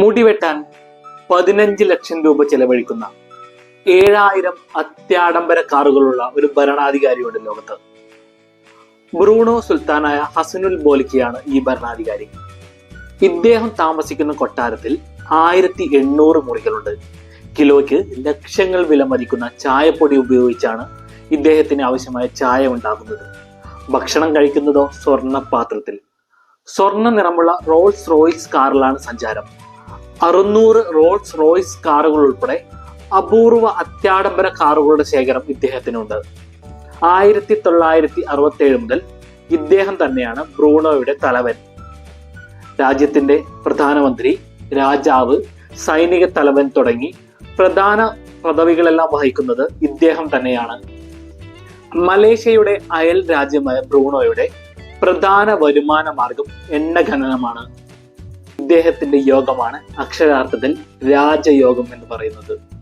മുടി വെട്ടാൻ പതിനഞ്ച് ലക്ഷം രൂപ ചെലവഴിക്കുന്ന ഏഴായിരം അത്യാഡംബര കാറുകളുള്ള ഒരു ഭരണാധികാരിയുണ്ട് ലോകത്ത്. ബ്രൂണോ സുൽത്താനായ ഹസനുൽ ബോലിക്കയാണ് ഈ ഭരണാധികാരി. ഇദ്ദേഹം താമസിക്കുന്ന കൊട്ടാരത്തിൽ ആയിരത്തി എണ്ണൂറ് മുറികളുണ്ട്. കിലോയ്ക്ക് ലക്ഷങ്ങൾ വില മതിക്കുന്ന ചായപ്പൊടി ഉപയോഗിച്ചാണ് ഇദ്ദേഹത്തിന് ആവശ്യമായ ചായ ഉണ്ടാക്കുന്നത്. ഭക്ഷണം കഴിക്കുന്നതോ സ്വർണ പാത്രത്തിൽ. സ്വർണ നിറമുള്ള റോൾസ് റോയിൽസ് കാറിലാണ് സഞ്ചാരം. അറുന്നൂറ് റോൾസ് റോയ്സ് കാറുകൾ ഉൾപ്പെടെ അപൂർവ അത്യാഡംബര കാറുകളുടെ ശേഖരം ഇദ്ദേഹത്തിനുണ്ട്. ആയിരത്തി തൊള്ളായിരത്തി അറുപത്തി ഏഴ് മുതൽ ഇദ്ദേഹം തന്നെയാണ് ബ്രൂണോയുടെ തലവൻ. രാജ്യത്തിന്റെ പ്രധാനമന്ത്രി രാജാവ് സൈനിക തലവൻ തുടങ്ങി പ്രധാന പദവികളെല്ലാം വഹിക്കുന്നത് ഇദ്ദേഹം തന്നെയാണ്. മലേഷ്യയുടെ അയൽ രാജ്യമായ ബ്രൂണോയുടെ പ്രധാന വരുമാന മാർഗം എണ്ണ ഖനനമാണ്. ഇദ്ദേഹത്തിന്റെ യോഗമാണ് അക്ഷരാർത്ഥത്തിൽ രാജയോഗം എന്ന് പറയുന്നത്.